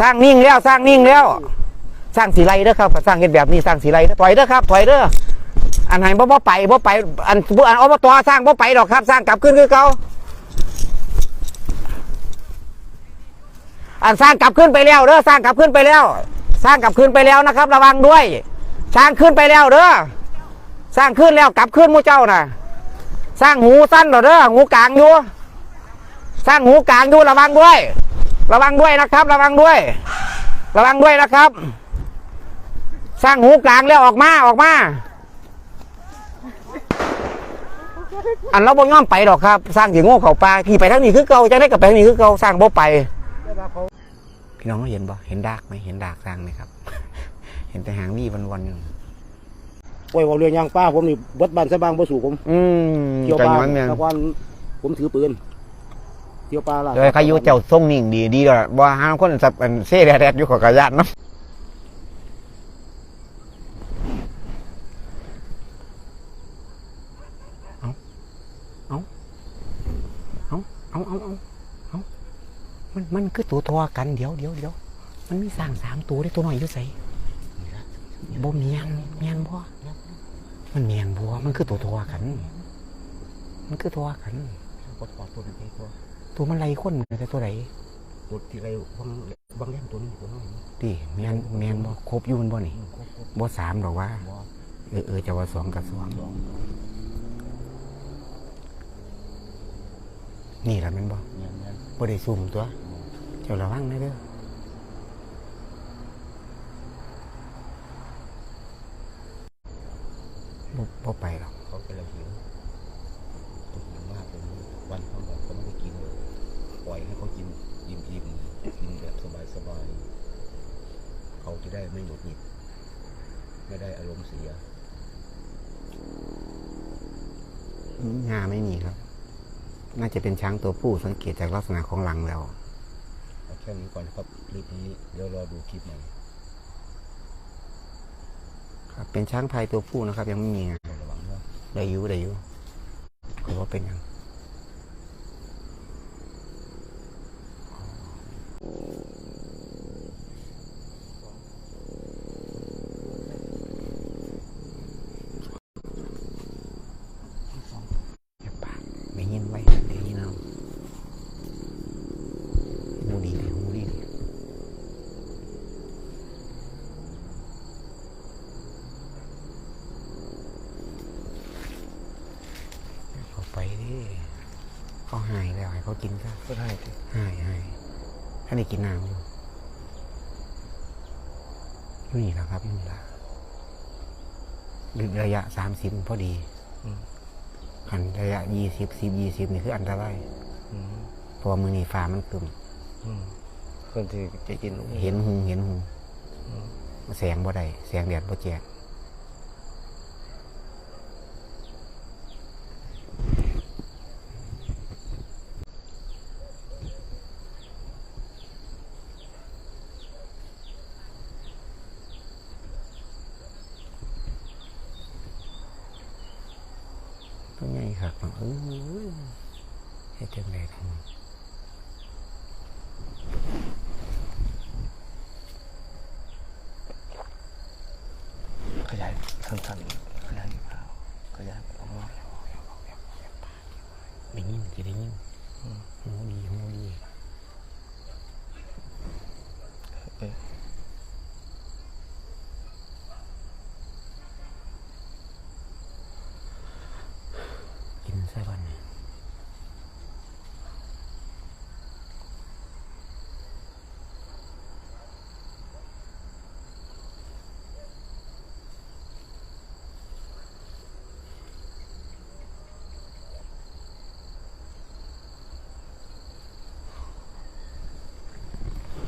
สร้างนิ่งแล้วสร้างนิ่งแล้ว สร้างสีไรเด้อครับสร้างเห็นแบบนี้สร้างสีไรเด้อถอยเด้อครับถอยเด้ออันไหนบ่บ่ไปบ่ไปอันอันอบตสร้างบ่ไปดอกครับ สร้างกลับขึ้นคือเก่าอันสร้างกลับขึ้นไปแล้วเด้อสร้างกลับขึ้นไปแล้ว สร้างกลับขึ้นไปแล้วนะครับ ระวังด้วย สร้างขึ้นไปแล้วเด้อสร้างขึ้นแล้วกลับขึ้นมู่เจ้าน่ะ สร้างหูสั้นหรอเด้อหูกลางอยู่ สร้างหูกลางอยู่ระวังด้วย ระวังด้วยนะครับ ระวังด้วย ระวังด้วยนะครับ สร้างหูกลางแล้วออกมาออกมา อันเราบ่ย่อมไปหรอกครับ สร้างถึงโง่เขาปลาขี่ไปทางนี้คือเก่าจะได้กับไปทางนี้คือเก่าสร้างบ่ไปพี่น้องเห็นบ่เห็นดากไหมเห็นดากสร้างไหมครับ เห็นแต่หางนี่วันๆอยู่โอ้ยเว่าเรื่องยางป้าผมนี่เบิดบ้านซะบางบ่สู่ผมอืมเที่ยวแต่ปลาย้อนเนี่ยตะวันผมถือปืน เที่ยวปลาล่ะโดยเขาอยุเจ้าทรงนิ่งดีดีด้วยบ่ห้ามคนสับอันเซ่แดดๆอยู่ขอกระยานเนาะเอาเอาเอาเอาเอาเอาเอามัน มันคือตัวทอกัน เดี๋ยวเดี๋ยวเดี๋ยว มันมีสร้างสามตัวได้ตัวน้อยอยู่ใส่บ่เมียนเมียนบ่มันเมียนบ่มันคือตัวทอกัน มันคือตัวกันกดปอดตัวนี้ตัว ตัวมันไรคนแต่ตัวไหนตัวที่ไรบางบางแย่ตัวนี้ตัวน้อยนี่ดิแมนแมนบ่ครบอยู่มันบ่นี่อืมครบครบบ่สามหรอกว่าบ่เออเออจะว่าสองกับสองสองนี่แหละแมันบ่เงี้ยเงี้ยบ่ได้ซุ่มตัว เจ้าระวังนะเด้อบ่บ่ไปหรอกเขาเป็นอะไรหิวตัวหิวมากเลยวันเขาแบบเขาไม่ได้กินเลยปล่อยให้เขากินอิ่มอิ่มกินแบบสบายสบายเขาจะ ได้ไม่หงุดหงิด ไม่ได้อารมณ์เสียงาไม่มีครับ น่าจะเป็นช้างตัวผู้สังเกตจากลักษณะของหลังแล้วเอาแค่นี้ก่อนนะครับคลิปนี้เดี๋ยวรอดูคลิปใหม่ครับ เป็นช้างพายตัวผู้นะครับ ยังไม่มีงาระวังนะได้อยู่ได้อยู่คือว่าเป็นหยังอย่าปากไม่ยินไว้ไม่ยินเอาหูดีเลยหูดีเลยเขาไปดิเขาหายแล้ วให้เขากินซะก็ได้สิหายหายถ้าได้กินน้ำอยู่อยู่นี่แหละครับอยู่นี่แหละระยะสามสิบพอดี ขันระยะยี่สิบสิบยี่สิบนี่คืออันตรายเพราะว่ามือนี่ฟ้ามันกึมคนที่จะกินเห็นหุงเห็นหุงแสงบ่ได้แสงแดดบ่แจกตัวใหญ่ครับเออเฮ็ดจัง ได๋ทั้งขยายสั้นๆขยายเปล่าขยายออกมา ได้ยินจะได้ยินหูดีหูดีกินซะก่อนเนี่ย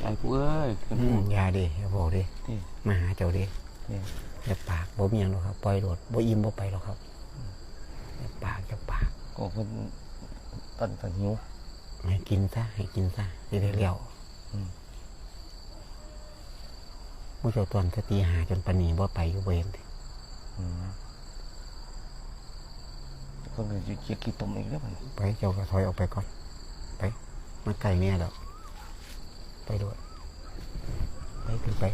ไอ้กูเอ้ยอืมอยาดิอย่าบอกดินี่มาหาเจ้าดินี่อย่าปากบ่มีหยังหรอกครับปล่อยโดดบ่อิ่มบ่ไปหรอกครับอย่าปากอย่าปากก็เพิ่นตันตันหิวให้กินซะให้กินซะสิได้เลี้ยวอืมมื่อเจ้าตอนสตีหาจนปานนีบ่ไปอยู่เวรติอืมคนอื่นจะเกียกี่ตุ่มอีกแล้วมันไปเจ้าก็ถอยออกไปก่อน ไปมาไกลแม่แล้ว ไปด้วย ไปขึ้นไป